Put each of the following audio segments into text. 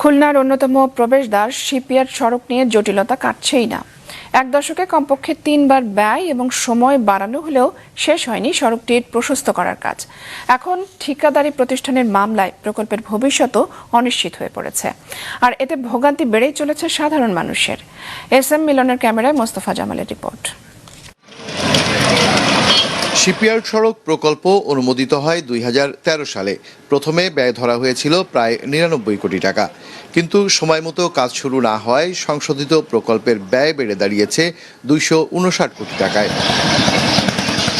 খুলনার অন্যতম প্রবেশদ্বার শিপইয়ার্ড সড়ক নিয়ে জটিলতা কাটছেই না। এক দশকে কমপক্ষে তিনবার ব্যয় এবং সময় বাড়ানো হলেও শেষ হয়নি সড়কটির প্রশস্ত করার কাজ। এখন ঠিকাদারি প্রতিষ্ঠানের মামলায় প্রকল্পের ভবিষ্যতও অনিশ্চিত হয়ে পড়েছে। আর এতে ভোগান্তি বেড়েই চলেছে সাধারণ মানুষের। এস এম মিলনের ক্যামেরায় মোস্তফা জামালের রিপোর্ট। শিপইয়ার্ড সড়ক প্রকল্প অনুমোদিত হয় দুই হাজার তেরো সালে। প্রথমে ব্যয় ধরা হয়েছিল প্রায় নিরানব্বই কোটি টাকা। কিন্তু সময় মতো কাজ শুরু না হওয়ায় সংশোধিত প্রকল্পের ব্যয় বেড়ে দাঁড়িয়েছে দুইশো উনষাট কোটি টাকায়।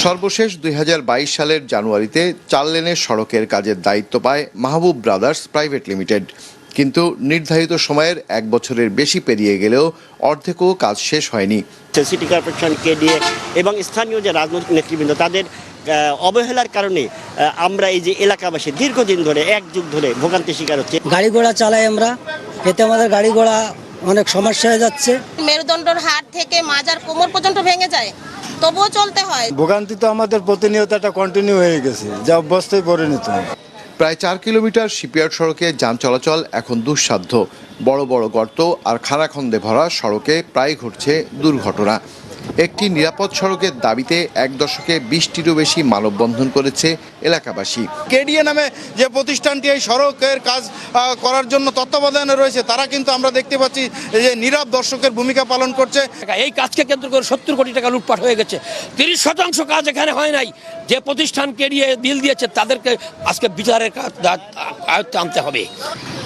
সর্বশেষ দুই হাজার বাইশ সালের জানুয়ারিতে চার লেনের সড়কের কাজের দায়িত্ব পায় মাহবুব ব্রাদার্স প্রাইভেট লিমিটেড। কিন্তু নির্ধারিত সময়ের এক বছরের বেশি পেরিয়ে গেলেও অর্ধেকও কাজ শেষ হয়নি। সিটি কর্পোরেশনকে দিয়ে এবং স্থানীয় যে রাজনৈতিক নেতৃবৃন্দ তাদের অবহেলার কারণে আমরা এই যে এলাকাবাসী দীর্ঘদিন ধরে এক যুগ ধরে ভোগান্তি শিকার হচ্ছে। গাড়ি ঘোড়া চালাই আমরা। এতে আমাদের গাড়ি ঘোড়া অনেক সমস্যা হয়ে যাচ্ছে। মেরুদণ্ডর হাড় থেকে মাজার কোমর পর্যন্ত ভেঙে যায়। তবুও চলতে হয়। ভোগান্তি তো আমাদের প্রতিনিয়ত একটা কন্টিনিউ হয়ে গেছে। যা অভ্যস্তই পরিণত প্রায় চার কিলোমিটার শিপইয়ার্ড সড়কে যান চলাচল এখন দুঃসাধ্য। বড় বড় গর্ত আর খানাখন্দে ভরা সড়কে প্রায় ঘটছে দুর্ঘটনা। একটি নিরাপদ সড়কের দাবিতে এক দশকে বিশটিরও বেশি মানববন্ধন করেছে এলাকাবাসী। কেডিএ নামে যে প্রতিষ্ঠানটি এই সড়কের কাজ করার জন্য তত্ত্বাবধানে রয়েছে তারা কিন্তু আমরা দেখতে পাচ্ছি যে নীরব দর্শকের ভূমিকা পালন করছে। এই কাজকে কেন্দ্র করে সত্তর কোটি টাকা লুটপাট হয়ে গেছে। তিরিশ শতাংশ কাজ এখানে হয় নাই। যে প্রতিষ্ঠান নিয়ে বিল দিয়েছে তাদেরকে আজকে বিচারের আয়ত্তে আনতে হবে।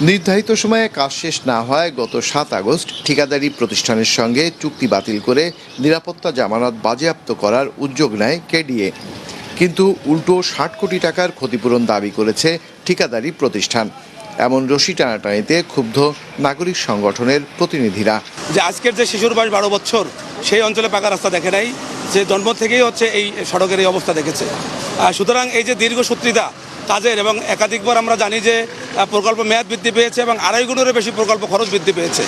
নির্ধারিত সময়ে কাজ শেষ না হয় গত সাত আগস্ট ঠিকাদারি প্রতিষ্ঠানের সঙ্গে চুক্তি বাতিল করে নিরাপত্তা জামানত বাজেয়াপ্ত করার উদ্যোগ নেয় কেডিএ। কিন্তু উল্টো ষাট কোটি টাকার ক্ষতিপূরণ দাবি করেছে ঠিকাদারি প্রতিষ্ঠান। এমন রশি টানাটানিতে ক্ষুব্ধ নাগরিক সংগঠনের প্রতিনিধিরা। যে আজকের যে শিশুর বয়স বারো বছর, সেই অঞ্চলে পাকা রাস্তা দেখে নাই, যে জন্ম থেকেই হচ্ছে এই সড়কের এই অবস্থা দেখেছে। আর সুতরাং এই যে দীর্ঘসূত্রিতা কাজের এবং একাধিকবার আমরা জানি যে প্রকল্প মেয়াদ বৃদ্ধি পেয়েছে এবং আড়াই গুণেরও বেশি প্রকল্প খরচ বৃদ্ধি পেয়েছে।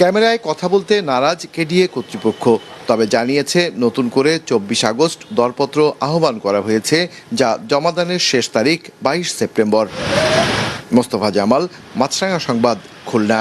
ক্যামেরায় কথা বলতে নারাজ কেডিএ কর্তৃপক্ষ, তবে জানিয়েছে নতুন করে চব্বিশ আগস্ট দরপত্র আহ্বান করা হয়েছে, যা জমাদানের শেষ তারিখ বাইশ সেপ্টেম্বর। মোস্তফা জামাল, মাছরাঙা সংবাদ, খুলনা।